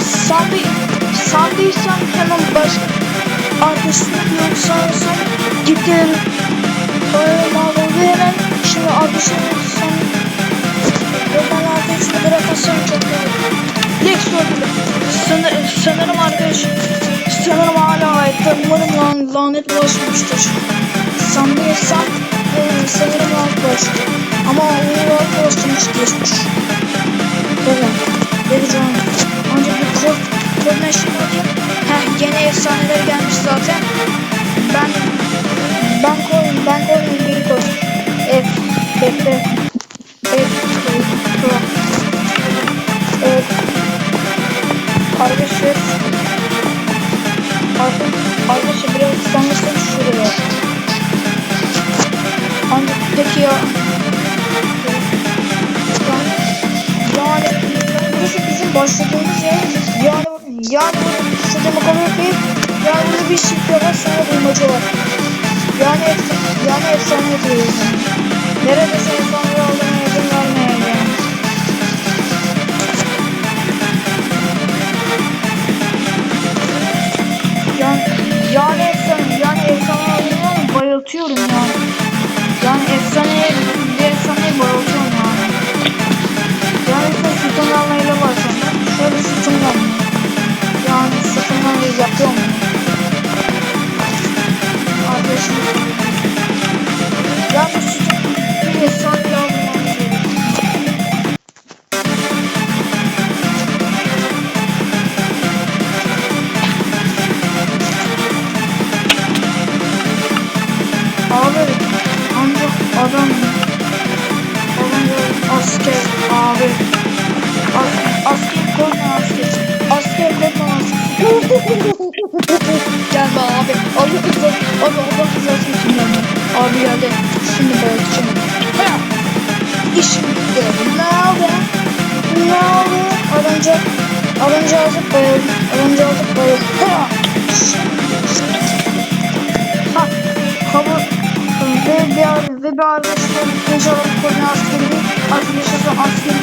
sandı, sandıysan hemen başka arkasını yoksa gittin Öyle oldu hemen. Şimdi arkasını sen buradan arkasını bırakırsan çok iyi. Lex öldü Sanır, sanırım arkadaş. Sanırım hala hayatta umarım lan, lanet bulaşmıştır sandıysam e, sanırım lanet bulaştı. Ama onu lanet bulaştırmış geçmiş Böyle. Vereceğim. Meşhur alayım. Heh yeni efsaneler gelmiş zaten. Ben ben koyayım ben koyayım bir koy. F bekle. F Pro. Evet. Arkadaşlar. Arkadaşlar biraz sanırsam şuraya. Ancak peki ya. Yani bizim başladığımız yer. Yani yani makamı bir yani burada bir şifre var sonra bulmaca var. Yani efsane, yani efsane diyoruz. Nerede sen efsaneleri aldığına izin vermeyeceğim. Yani, yani efsane, yani efsane aldığına bayıltıyorum. Yani adam adam asker abi. As asker korkma asker. Asker korkma asker. Gelme abi. Allah kızar abi Allah için gelme abi geldi şimdi bayatacağım işim bitti. Ne oldu ne oldu alınca alınca azıp bayıldım alınca azıp bayıldım ha ha ve bir arkadaşlar inşallah korna askeri arkadaşlar askeri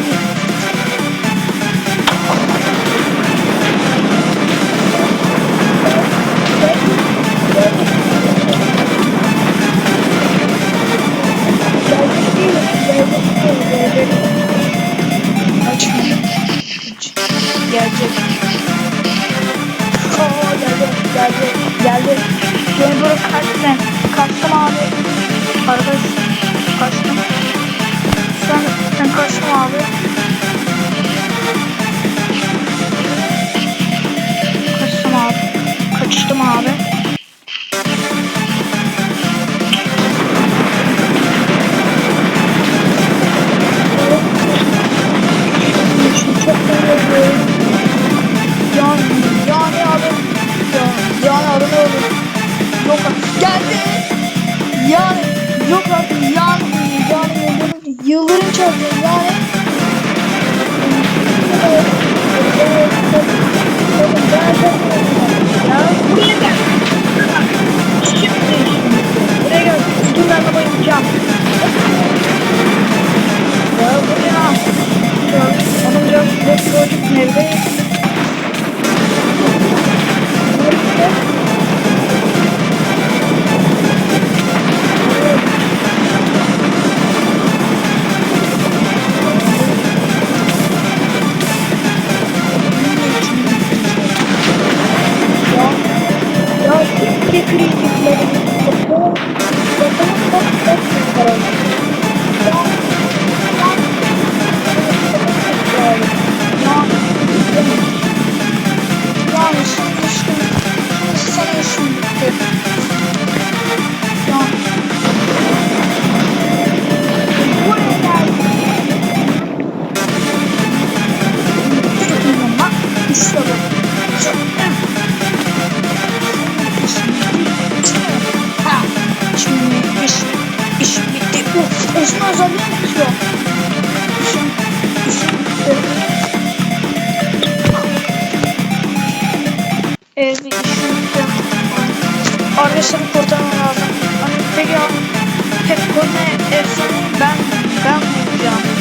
Açmıyor. Gelecek. Oo geldi, geldi, geldi. Beni böyle kaçtın. Yıldırım, yıldırım çarptı. Yani. Ya buraya gel. Şimdi, buraya gel. Evet, bir bitti. Arkadaşlarım kurtarmam lazım. Hani peki hep konu efsane ben, ben bulacağım. Ben,